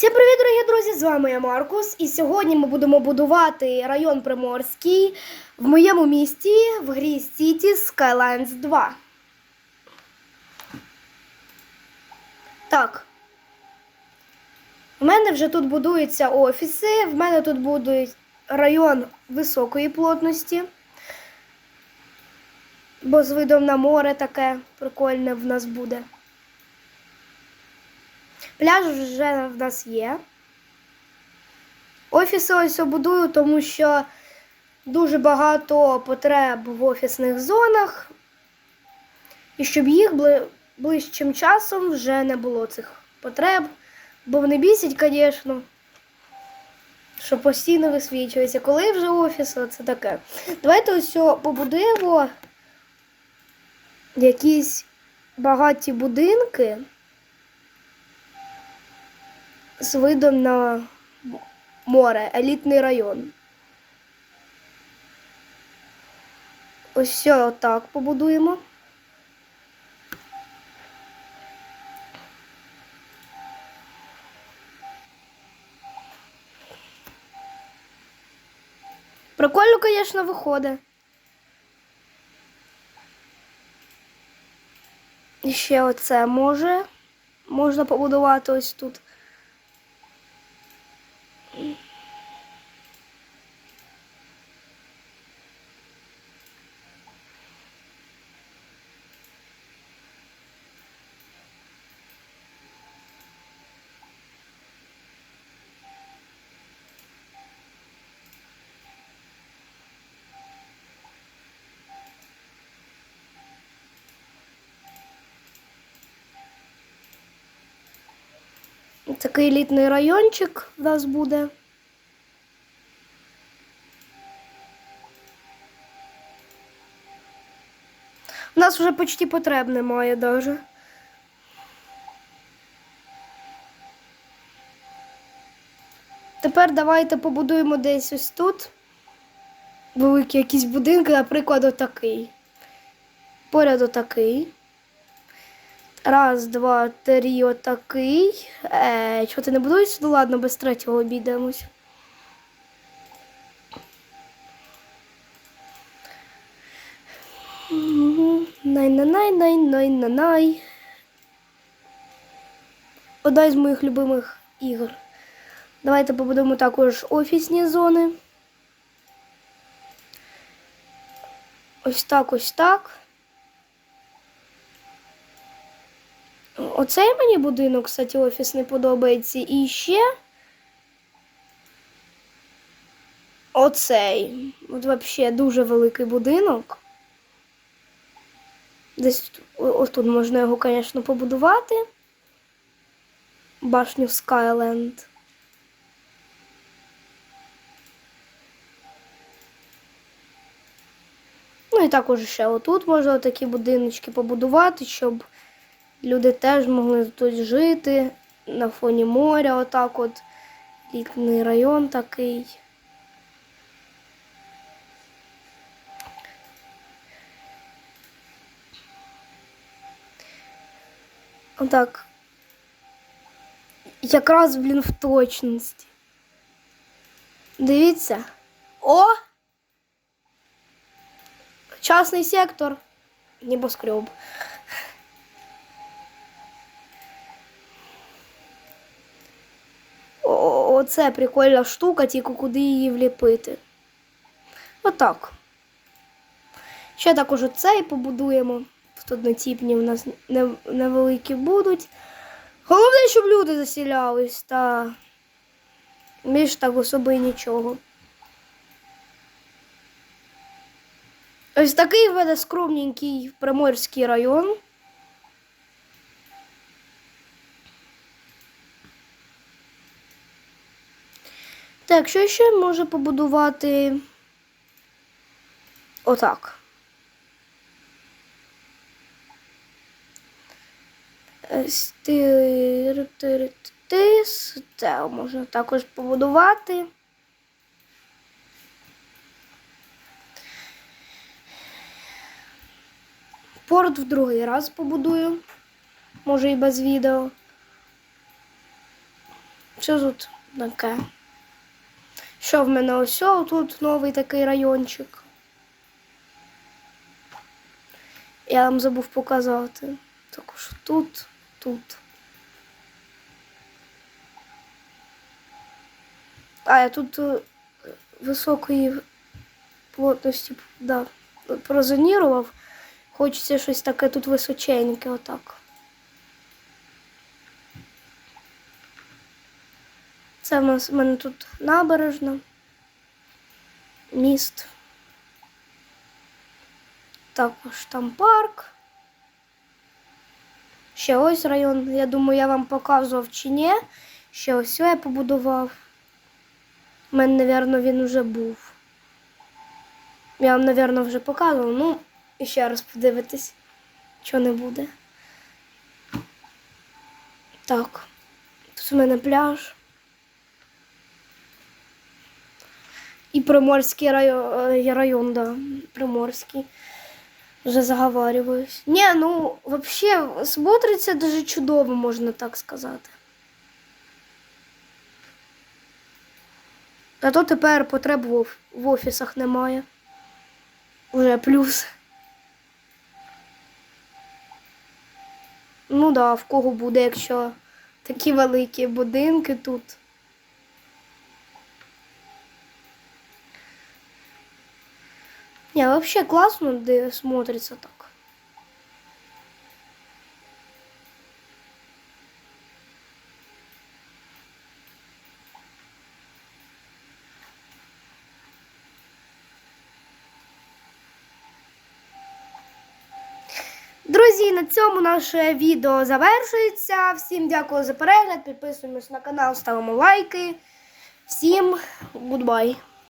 Всім привіт, дорогі друзі! З вами я Маркус. І сьогодні ми будемо будувати район Приморський в моєму місті в грі Cities Skylines 2. Так. У мене вже тут будуються офіси. В мене тут буде район високої плотності. Бо з видом на море таке прикольне в нас буде. Пляж вже в нас є. Офіси ось будую, тому що дуже багато потреб в офісних зонах. І щоб їх ближчим часом вже не було цих потреб. Бо вони бісять, звісно. Що постійно висвічується. Коли вже офіс, це таке. Давайте ось побудуємо якісь багаті будинки з видом на море, елітний район. Ось все отак побудуємо. Прикольно, звісно, виходить. І ще оце може. Можна побудувати ось тут. Mm-hmm. Такий елітний райончик в нас буде. У нас вже почти потреб немає даже. Тепер давайте побудуємо десь ось тут. Великі якісь будинки, наприклад, отакий. Поряд отакий. Раз, два, три, отакий. Е, чого ти не будуєшся? Ну ладно, без третього обійдемось. Най-най-най-най-най-най. Одна з моїх любимих ігор. Давайте побудуємо також офісні зони. Ось так, ось так. Оцей мені будинок, кстати, офіс не подобається. І ще оцей. От взагалі дуже великий будинок. Десь ось тут можна його, звісно, побудувати. Башню Skyland. Ну і також ще отут можна такі будиночки побудувати, щоб люди теж могли тут жити на фоні моря, отак от літний район такий. Отак. Якраз, блін, в точності. Дивіться. О! Частний сектор. Небоскреб. Оце прикольна штука, тільки куди її вліпити. Отак. Ще також оцей побудуємо. Тут однотіпні у нас невеликі будуть. Головне, щоб люди засілялись, та більш так особи нічого. Ось такий в мене скромненький приморський район. Так, що ще може побудувати отак. Ти- Це можна також побудувати. Порт в другий раз побудую. Може і без відео. Що тут таке? Що в мене ось тут новий такий райончик. Я вам забув показати. Також тут, тут. А, я тут е, високої плотності да, прозонірував. Хочеться щось таке тут височеньке, отак. Це в мене тут набережна, міст. Також там парк. Ще ось район. Я думаю, я вам показував чи ні. Ще ось я побудував. У мене, напевно, він вже був. Я вам, напевно, вже показував. Ну, і ще раз подивитись, що не буде. Так. Тут у мене пляж. І Приморський район, е, район да, Приморський. Вже заговарююсь. Ні, ну, взагалі, смотриться дуже чудово, можна так сказати. А то тепер потреб в офісах немає. Уже плюс. Ну да, в кого буде, якщо такі великі будинки тут. Не, вообще классно, де смотрится так. Друзі, на цьому наше відео завершується. Всім дякую за перегляд. Підписуємось на канал, ставимо лайки. Всім гудбай.